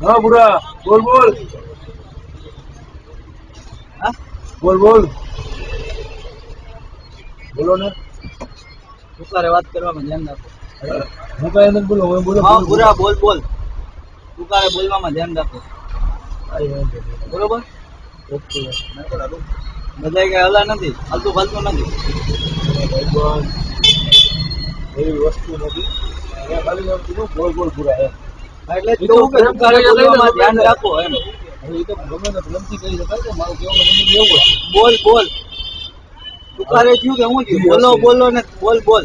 હા બુરા બોલ બોલ હા બોલ બોલ બોલો ને ઉતારે વાત કરવામાં ધ્યાન રાખો હું કઈ નથી બોલો હું બોલો હા બોલો. પૂરા બોલ બોલ ઉતારે બોલવામાં ધ્યાન રાખો આઈ વાંધો નહીં. બરોબર ઓકે બધા કઈ હલા નથી હાલતું ફાલતું નથી ભાઈબંધ, એવી વસ્તુ નથી અહીંયા ખાલી એમ કીધું બોલ બોલ પૂરા એમ હા, એટલે જ એ તો કહું કે પ્રેમ ઉતારે કરીને લઈને બોલવામાં આપણે ધ્યાન રાખો એમ. એ તો ગમે ને પ્રેમથી કહી શકાય કે મારું કહેવાનું મતલબ એવું બોલ બોલ. ઉતારે થયું કે હું થયું? બોલો બોલો ને. બોલ બોલ.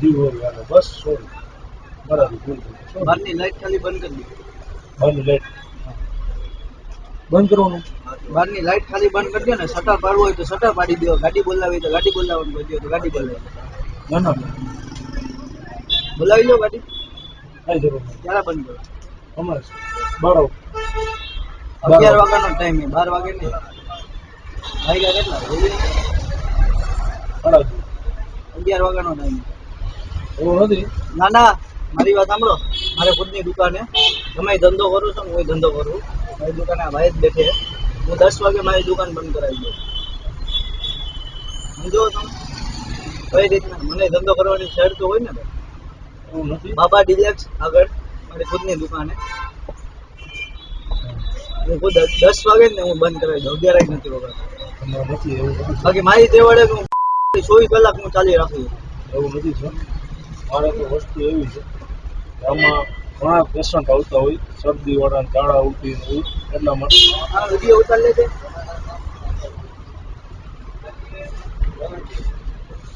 જી બોલ યાર, બસ સોરી. બરાબર ભૂલ થઈ. Sorry. બહારની લાઈટ ખાલી બંધ કરી દો બંધ લેટ બંધ કરવાનું? બહારની લાઈટ ખાલી બંધ કરી દો ને. શટર પાડવું હોય તો શટર પાડી દો. ગાડી બોલાવી તો ગાડી બોલાવવાનું કહી દો તો ગાડી બોલાવી ના ના. બોલાવી લો ગાડી. કઈ જરૂર ક્યારે બંધ કરો અમારે બારો અગિયાર વાગ્યાનો ટાઈમ છે. બાર વાગે નહીં. કેટલા? જોયું? અગિયાર વાગ્યાનો ટાઈમ એવું નથી? ના ના. મારી વાત સાંભળો. મારે ખુદની દુકાને. તમે ધંધો કરું છો ને હું ધંધો કરું. મારી દુકાને આ ભાઈ જ બેઠે હું દસ વાગે મારી દુકાન બંધ કરાવી દઉં. સમજો તમે? કઈ રીતના? મને ધંધો કરવાની શરત તો હોય ને ભાઈ. બાબા ડિલેક્સ આગળ મારી ખુદની દુકાને. હું ખુદ દસ વાગે ને હું બંધ કરાવી દઉં અગિયાર નથી નથી બાકી મારી તે વડે હું ચોવીસ કલાક હું ચાલી રાખું. એવું નથી સર? મારે તો વસ્તુ એવી છે. આમાં ઘણા પેશન્ટ આવતા હોય શરદી વાળા ઝાડા ઉલટી હોય એટલા માટે ઉતાર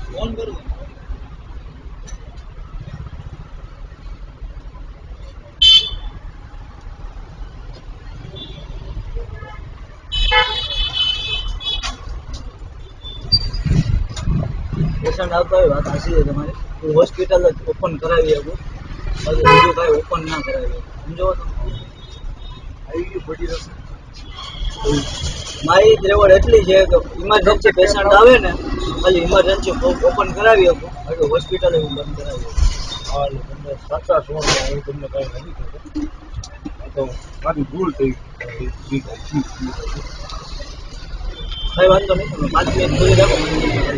ફોન કરું. પેશન્ટ આવતા હોય, વાત હાસી છે તમારી. હું હોસ્પિટલ જ ઓપન કરાવી શકું બાકી બીજું કાંઈ ઓપન ના કરાવી સમજો આવી ગયું બધી મારી ત્રેવડ એટલી છે કે ઇમરજન્સી પેશન્ટ આવે ને, ખાલી ઇમરજન્સી ઓપન કરાવી શકું બાકી હોસ્પિટલ હું બંધ કરાવી શકું તમને સાચા હું તમને કાંઈ નથી મારી ભૂલ થઈ. કઈ વાંધો નહીં પાંચ મિનિટ ખોલી રાખો.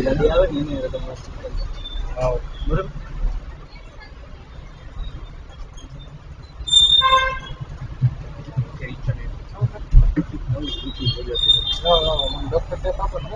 ગાડી આવે ને એને તમે વાત કરી બરાબર? ડૉક્ટર સાહેબ આપો ને.